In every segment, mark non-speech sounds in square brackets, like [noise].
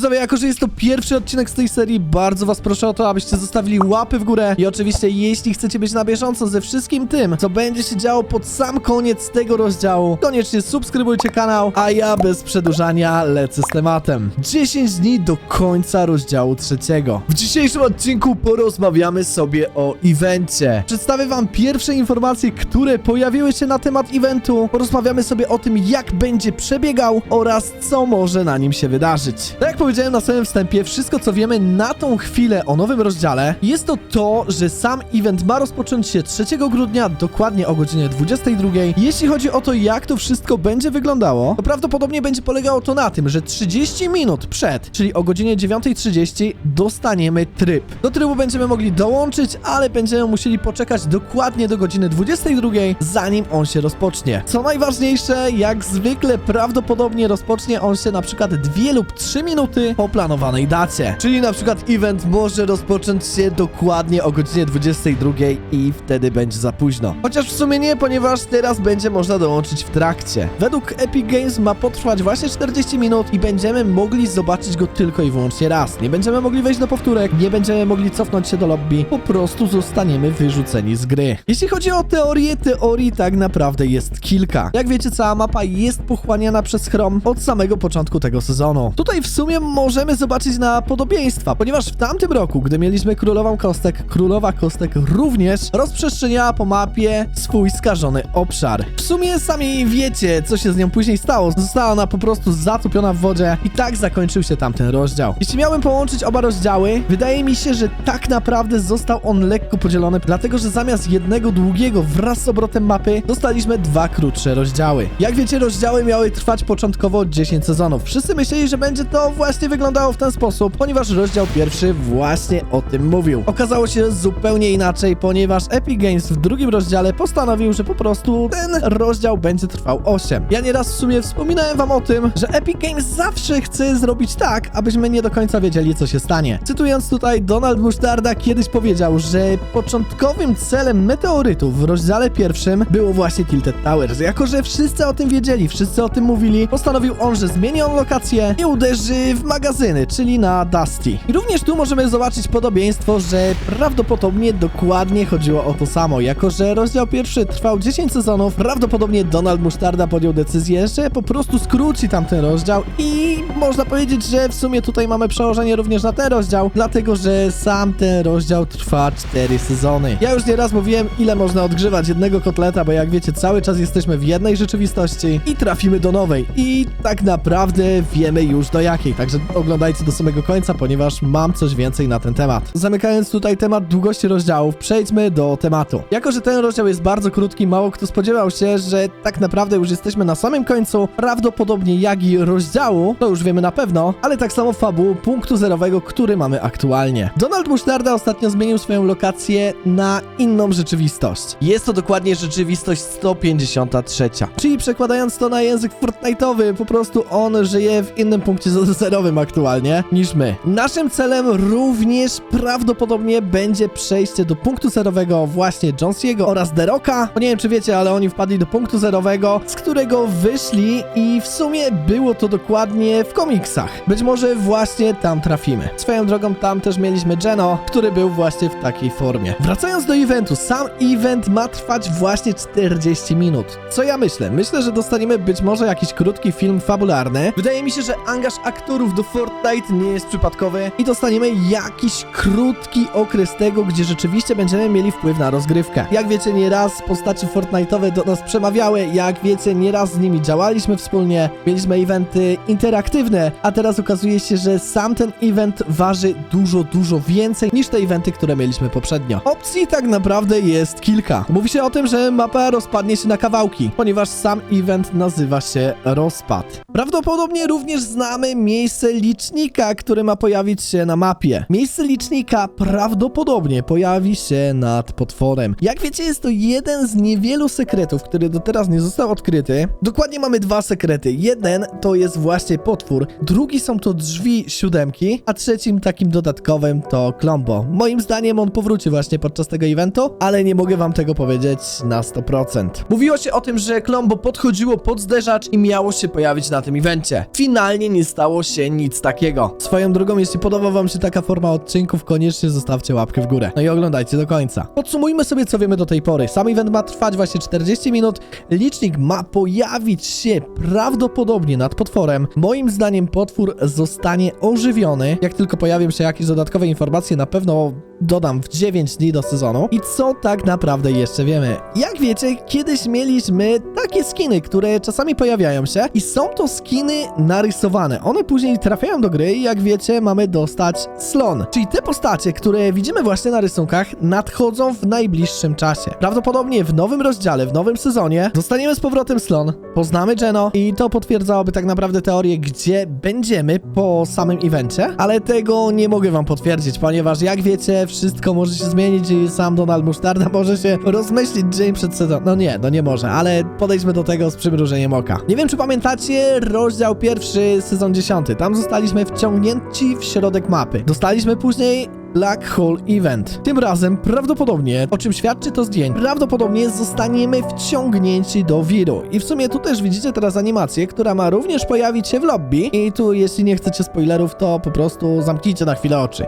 Widzowie, jako że jest to pierwszy odcinek z tej serii, bardzo was proszę o to, abyście zostawili łapy w górę i oczywiście, jeśli chcecie być na bieżąco ze wszystkim tym, co będzie się działo pod sam koniec tego rozdziału, koniecznie subskrybujcie kanał, a ja bez przedłużania lecę z tematem. 10 dni do końca rozdziału trzeciego. W dzisiejszym odcinku porozmawiamy sobie o evencie. Przedstawię wam pierwsze informacje, które pojawiły się na temat eventu. Porozmawiamy sobie o tym, jak będzie przebiegał oraz co może na nim się wydarzyć. Tak jak powiedziałem na samym wstępie, wszystko co wiemy na tą chwilę o nowym rozdziale jest to to, że sam event ma rozpocząć się 3 grudnia, dokładnie o godzinie 22. Jeśli chodzi o to, jak to wszystko będzie wyglądało, to prawdopodobnie będzie polegało to na tym, że 30 minut przed, czyli o godzinie 9.30 dostaniemy tryb. Do trybu będziemy mogli dołączyć, ale będziemy musieli poczekać dokładnie do godziny 22, zanim on się rozpocznie. Co najważniejsze, jak zwykle prawdopodobnie rozpocznie on się na przykład 2 lub 3 minuty po planowanej dacie. Czyli na przykład event może rozpocząć się dokładnie o godzinie 22 i wtedy będzie za późno. Chociaż w sumie nie, ponieważ teraz będzie można dołączyć w trakcie. Według Epic Games ma potrwać właśnie 40 minut i będziemy mogli zobaczyć go tylko i wyłącznie raz. Nie będziemy mogli wejść do powtórek, nie będziemy mogli cofnąć się do lobby, po prostu zostaniemy wyrzuceni z gry. Jeśli chodzi o teorię, teorii tak naprawdę jest kilka. Jak wiecie, cała mapa jest pochłaniana przez Chrome od samego początku tego sezonu. Tutaj w sumie możemy zobaczyć na podobieństwa, ponieważ w tamtym roku, gdy mieliśmy Królową Kostek, Królowa Kostek również rozprzestrzeniała po mapie swój skażony obszar. W sumie sami wiecie, co się z nią później stało. Została ona po prostu zatopiona w wodzie i tak zakończył się tamten rozdział. Jeśli miałem połączyć oba rozdziały, wydaje mi się, że tak naprawdę został on lekko podzielony, dlatego że zamiast jednego długiego wraz z obrotem mapy, dostaliśmy dwa krótsze rozdziały. Jak wiecie, rozdziały miały trwać początkowo 10 sezonów. Wszyscy myśleli, że będzie to właśnie wyglądało w ten sposób, ponieważ rozdział pierwszy właśnie o tym mówił. Okazało się zupełnie inaczej, ponieważ Epic Games w drugim rozdziale postanowił, że po prostu ten rozdział będzie trwał 8. Ja nieraz w sumie wspominałem wam o tym, że Epic Games zawsze chce zrobić tak, abyśmy nie do końca wiedzieli, co się stanie. Cytując tutaj, Donald Musztarda kiedyś powiedział, że początkowym celem meteorytów w rozdziale pierwszym było właśnie Tilted Towers. Jako, że wszyscy o tym wiedzieli, wszyscy o tym mówili, postanowił on, że zmieni on lokację i uderzy w magazyny, czyli na Dusty. I również tu możemy zobaczyć podobieństwo, że prawdopodobnie dokładnie chodziło o to samo. Jako, że rozdział pierwszy trwał 10 sezonów, prawdopodobnie Donald Musztarda podjął decyzję, że po prostu skróci tamten rozdział i można powiedzieć, że w sumie tutaj mamy przełożenie również na ten rozdział, dlatego, że sam ten rozdział trwa 4 sezony. Ja już nieraz mówiłem, ile można odgrzewać jednego kotleta, bo jak wiecie, cały czas jesteśmy w jednej rzeczywistości i trafimy do nowej. I tak naprawdę wiemy już do jakiej, także oglądajcie do samego końca, ponieważ mam coś więcej na ten temat. Zamykając tutaj temat długości rozdziałów, przejdźmy do tematu. Jako, że ten rozdział jest bardzo krótki, mało kto spodziewał się, że tak naprawdę już jesteśmy na samym końcu, prawdopodobnie jak i rozdziału, to już wiemy na pewno, ale tak samo fabułu punktu zerowego, który mamy aktualnie. Donald Musztarda ostatnio zmienił swoją lokację na inną rzeczywistość. Jest to dokładnie rzeczywistość 153. Czyli przekładając to na język Fortnite'owy, po prostu on żyje w innym punkcie zerowym aktualnie niż my. Naszym celem również prawdopodobnie będzie przejście do punktu zerowego właśnie Jonesiego oraz Deroka. Bo nie wiem czy wiecie, ale oni wpadli do punktu zerowego, z którego wyszli i w sumie było to dokładnie w komiksach. Być może właśnie tam trafimy. Swoją drogą tam też mieliśmy Geno, który był właśnie w takiej formie. Wracając do eventu, sam event ma trwać właśnie 40 minut. Co ja myślę? Myślę, że dostaniemy być może jakiś krótki film fabularny. Wydaje mi się, że angaż aktorów do Fortnite nie jest przypadkowy i dostaniemy jakiś krótki okres tego, gdzie rzeczywiście będziemy mieli wpływ na rozgrywkę. Jak wiecie, nieraz postacie Fortnite'owe do nas przemawiały, jak wiecie, nieraz z nimi działaliśmy wspólnie, mieliśmy eventy interaktywne, a teraz okazuje się, że sam ten event waży dużo, dużo więcej niż te eventy, które mieliśmy poprzednio. Opcji tak naprawdę jest kilka. Mówi się o tym, że mapa rozpadnie się na kawałki, ponieważ sam event nazywa się Rozpad. Prawdopodobnie również znamy miejsce licznika, który ma pojawić się na mapie. Miejsce licznika prawdopodobnie pojawi się nad potworem. Jak wiecie, jest to jeden z niewielu sekretów, który do teraz nie został odkryty. Dokładnie mamy dwa sekrety. Jeden to jest właśnie potwór, drugi są to drzwi siódemki, a trzecim takim dodatkowym to Klombo. Moim zdaniem on powróci właśnie podczas tego eventu, ale nie mogę wam tego powiedzieć na 100%. Mówiło się o tym, że Klombo podchodziło pod zderzacz i miało się pojawić na tym evencie. Finalnie nie stało się nic takiego. Swoją drogą, jeśli podoba wam się taka forma odcinków, koniecznie zostawcie łapkę w górę. No i oglądajcie do końca. Podsumujmy sobie, co wiemy do tej pory. Sam event ma trwać właśnie 40 minut. Licznik ma pojawić się prawdopodobnie nad potworem. Moim zdaniem potwór zostanie ożywiony. Jak tylko pojawią się jakieś dodatkowe informacje, na pewno dodam w 9 dni do sezonu. I co tak naprawdę jeszcze wiemy? Jak wiecie, kiedyś mieliśmy takie skiny, które czasami pojawiają się i są to skiny narysowane. One później trafiają do gry i jak wiecie, mamy dostać slon. Czyli te postacie, które widzimy właśnie na rysunkach, nadchodzą w najbliższym czasie. Prawdopodobnie w nowym rozdziale, w nowym sezonie dostaniemy z powrotem slon, poznamy Geno i to potwierdzałoby tak naprawdę teorię, gdzie będziemy po samym evencie, ale tego nie mogę wam potwierdzić, ponieważ jak wiecie, wszystko może się zmienić i sam Donald Musztarda [laughs] może się rozmyślić dzień przed sezonem. No nie, no nie może, ale podejdźmy do tego z przymrużeniem oka. Nie wiem, czy pamiętacie rozdział pierwszy, sezon 10. Tam zostaliśmy wciągnięci w środek mapy. Dostaliśmy później Black Hole Event. Tym razem prawdopodobnie, o czym świadczy to zdjęcie, prawdopodobnie zostaniemy wciągnięci do wiru. I w sumie tu też widzicie teraz animację, która ma również pojawić się w lobby. I tu, jeśli nie chcecie spoilerów, to po prostu zamknijcie na chwilę oczy.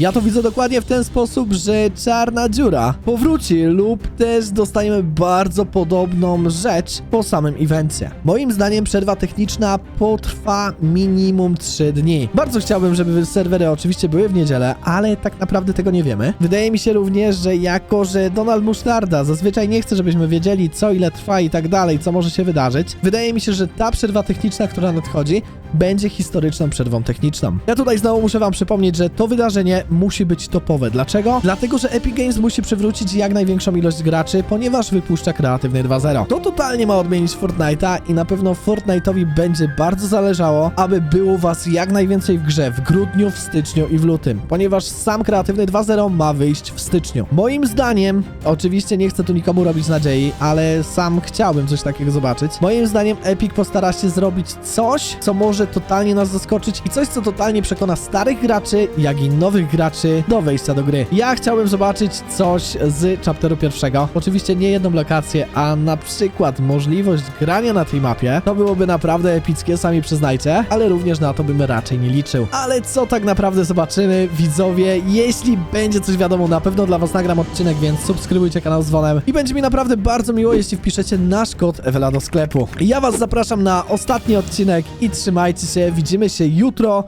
Ja to widzę dokładnie w ten sposób, że czarna dziura powróci lub też dostaniemy bardzo podobną rzecz po samym evencie. Moim zdaniem przerwa techniczna potrwa minimum 3 dni. Bardzo chciałbym, żeby serwery oczywiście były w niedzielę, ale tak naprawdę tego nie wiemy. Wydaje mi się również, że jako, że Donald Musztarda zazwyczaj nie chce, żebyśmy wiedzieli co ile trwa i tak dalej, co może się wydarzyć, wydaje mi się, że ta przerwa techniczna, która nadchodzi, będzie historyczną przerwą techniczną. Ja tutaj znowu muszę wam przypomnieć, że to wydarzenie musi być topowe. Dlaczego? Dlatego, że Epic Games musi przywrócić jak największą ilość graczy, ponieważ wypuszcza kreatywny 2.0. To totalnie ma odmienić Fortnite'a i na pewno Fortnite'owi będzie bardzo zależało, aby było was jak najwięcej w grze w grudniu, w styczniu i w lutym, ponieważ sam kreatywny 2.0 ma wyjść w styczniu. Moim zdaniem, oczywiście nie chcę tu nikomu robić nadziei, ale sam chciałbym coś takiego zobaczyć. Moim zdaniem Epic postara się zrobić coś, co może totalnie nas zaskoczyć i coś, co totalnie przekona starych graczy, jak i nowych graczy do wejścia do gry. Ja chciałbym zobaczyć coś z chapteru pierwszego. Oczywiście nie jedną lokację, a na przykład możliwość grania na tej mapie. To byłoby naprawdę epickie, sami przyznajcie, ale również na to bym raczej nie liczył. Ale co tak naprawdę zobaczymy, widzowie? Jeśli będzie coś wiadomo, na pewno dla was nagram odcinek, więc subskrybujcie kanał z dzwonem i będzie mi naprawdę bardzo miło, jeśli wpiszecie nasz kod Ewela do sklepu. Ja was zapraszam na ostatni odcinek i trzymajcie się, widzimy się jutro